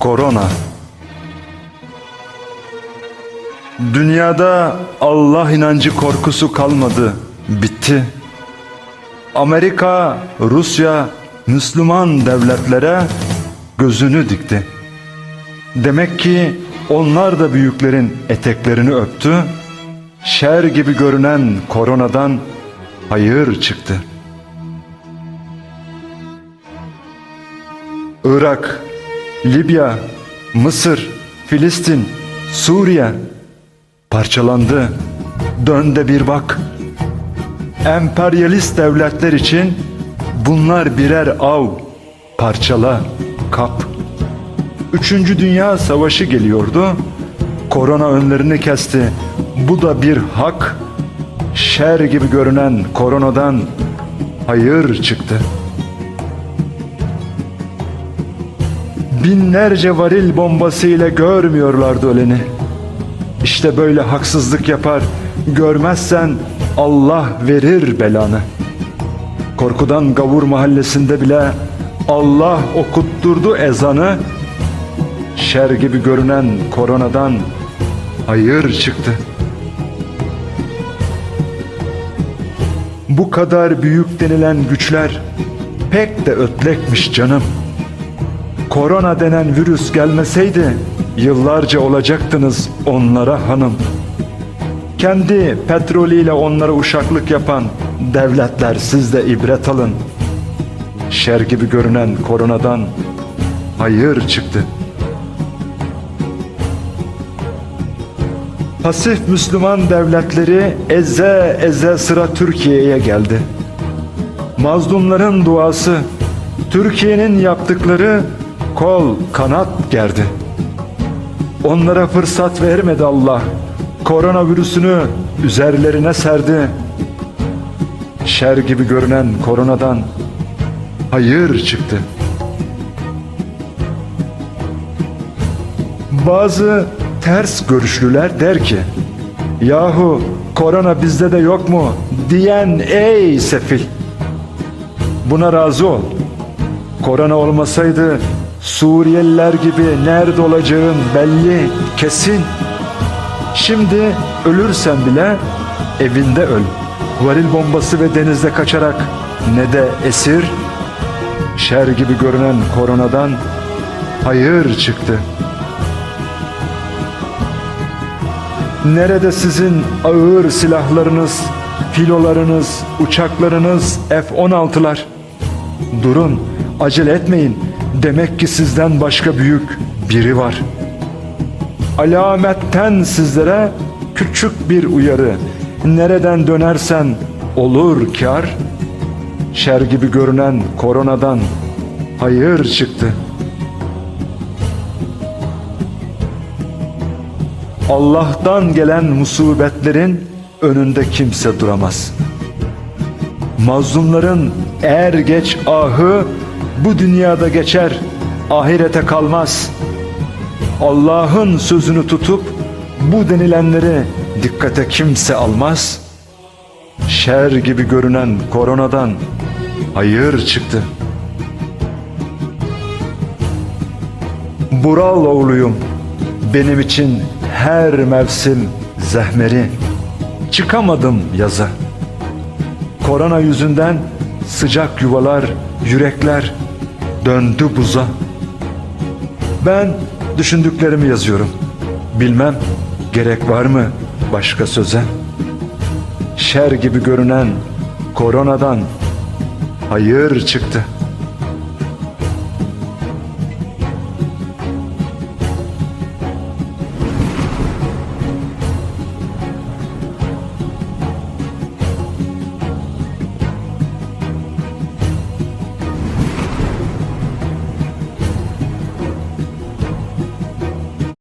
korona. Dünyada Allah inancı korkusu kalmadı, bitti. Amerika, Rusya, Müslüman devletlere gözünü dikti. Demek ki onlar da büyüklerin eteklerini öptü. Şer gibi görünen koronadan hayır çıktı. Irak, Libya, Mısır, Filistin, Suriye parçalandı. Dön de bir bak. Emperyalist devletler için bunlar birer av. Parçala, kap. Üçüncü Dünya Savaşı geliyordu. Korona önlerini kesti. Bu da bir hak. Şer gibi görünen koronadan hayır çıktı. Binlerce varil bombası ile görmüyorlardı öleni. İşte böyle haksızlık yapar, görmezsen Allah verir belanı. Korkudan Gavur mahallesinde bile Allah okutturdu ezanı. Şer gibi görünen koronadan hayır çıktı. Bu kadar büyük denilen güçler pek de ötlekmiş canım. Korona denen virüs gelmeseydi yıllarca olacaktınız onlara hanım. Kendi petrolüyle onlara uşaklık yapan devletler siz de ibret alın. Şer gibi görünen koronadan hayır çıktı. Pasif Müslüman devletleri eze eze sıra Türkiye'ye geldi. Mazlumların duası, Türkiye'nin yaptıkları kol kanat gerdi. Onlara fırsat vermedi Allah. Koronavirüsünü üzerlerine serdi. Şer gibi görünen koronadan hayır çıktı. Bazı ters görüşlüler der ki Yahu korona bizde de yok mu diyen ey sefil Buna razı ol Korona olmasaydı Suriyeliler gibi nerede olacağın belli kesin Şimdi ölürsen bile evinde öl Varil bombası ve denizde kaçarak ne de esir Şer gibi görünen koronadan hayır çıktı.'' Nerede sizin ağır silahlarınız, filolarınız, uçaklarınız, F-16'lar? Durun, acele etmeyin. Demek ki sizden başka büyük biri var. Alametten sizlere küçük bir uyarı. Nereden dönersen olur kar. Şer gibi görünen koronadan hayır çıktı.'' Allah'tan gelen musibetlerin önünde kimse duramaz. Mazlumların er geç ahı bu dünyada geçer, ahirete kalmaz. Allah'ın sözünü tutup bu denilenleri dikkate kimse almaz. Şer gibi görünen koronadan hayır çıktı. Bural oğluyum, benim için her mevsim zehmeri Çıkamadım yaza Korona yüzünden sıcak yuvalar, yürekler döndü buza. Ben düşündüklerimi yazıyorum. Bilmem gerek var mı başka söze? Şer gibi görünen koronadan hayır çıktı.''